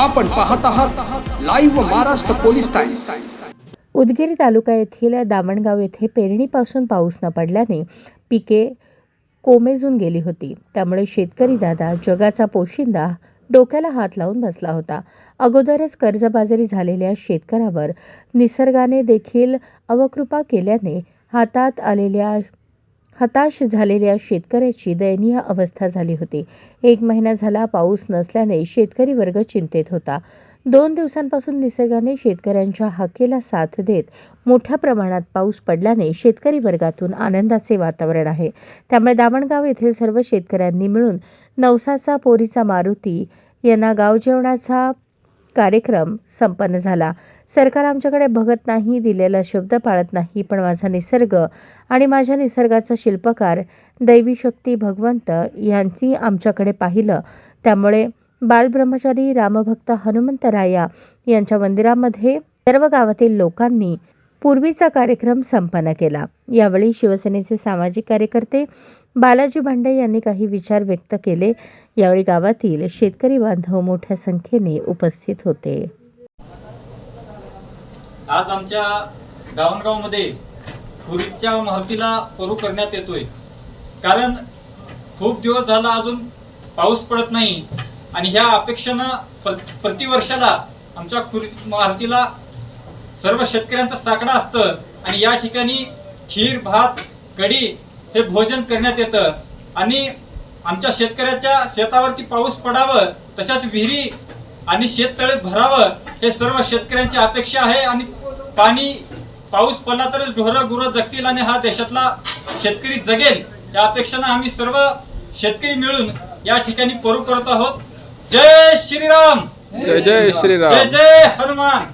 आपण पाहत आहात live Maharashtra police times Udgir taluka येथील दामणगाव येथे पेरणीपासून पाऊस न पडल्याने पिके कोमेजून गेली होती. त्यामुळे शेतकरी दादा जगाचा पोशिंदा डोक्याला हात लावून बसला होता. अगोदरच कर्जबाजारी झालेल्या शेतकऱ्यावर निसर्गाने देखील अवकृपा केल्याने हातात आलेल्या हताश झालेल्या शेतकऱ्याची दयनीय अवस्था झाली होती. एक महिना झाला पाऊस नसल्याने शेतकरी वर्ग चिंतेत होता. दोन दिवसांपासून निसर्गाने शेतकऱ्यांच्या हाकेला साथ देत मोठ्या प्रमाणात पाऊस पडल्याने शेतकरी वर्गातून आनंदाचे वातावरण आहे. त्यामुळे दामणगाव येथील सर्व शेतकऱ्यांनी मिळून नवसाचा पोरीचा मारुती यांना गाव जेवणाचा कार्यक्रम संपन्न झाला. सरकार आमच्याकडे बघत नाही दिलेला शब्द पाळत नाही पण माझा निसर्ग आणि माझ्या निसर्गाचा शिल्पकार दैवी शक्ती भगवंत यांनी आमच्याकडे पाहिलं. त्यामुळे बालब्रह्मचारी रामभक्त हनुमंतराया यांच्या मंदिरामध्ये सर्व गावातील लोकांनी पूर्वीचा कार्यक्रम संपन्न केला. यावेळी शिवसेनेचे सामाजिक कार्यकर्ते बालाजी भांडे यांनी काही विचार व्यक्त केले. यावेळी गावातील शेतकरी बांधव मोठ्या संख्येने उपस्थित होते. आज आमच्या गावणगावमध्ये खुरीच्या मारुतीला परू करण्यात येतोय. कारण खूप दिवस झाला अजून पाऊस पडत नाही आणि ह्या अपेक्षेनं प्र प्रतिवर्षाला आमच्या खुरी मारुतीला सर्व शेतकऱ्यांचं साकडं असतं आणि या ठिकाणी खीर भात कढी हे भोजन करण्यात येतं. आणि आमच्या शेतकऱ्याच्या शेतावरती पाऊस पडावं तशाच विहिरी आणि शेततळे भरावं हे सर्व शेतकऱ्यांची अपेक्षा आहे. आणि पाणी पाऊस पडला तरच ढोरं गुरं जगतील आणि हा देशातला शेतकरी जगेल. या अपेक्षानं आम्ही सर्व शेतकरी मिळून या ठिकाणी परू करत आहोत. जय श्रीराम! जय जय श्रीराम! जय जय हनुमान!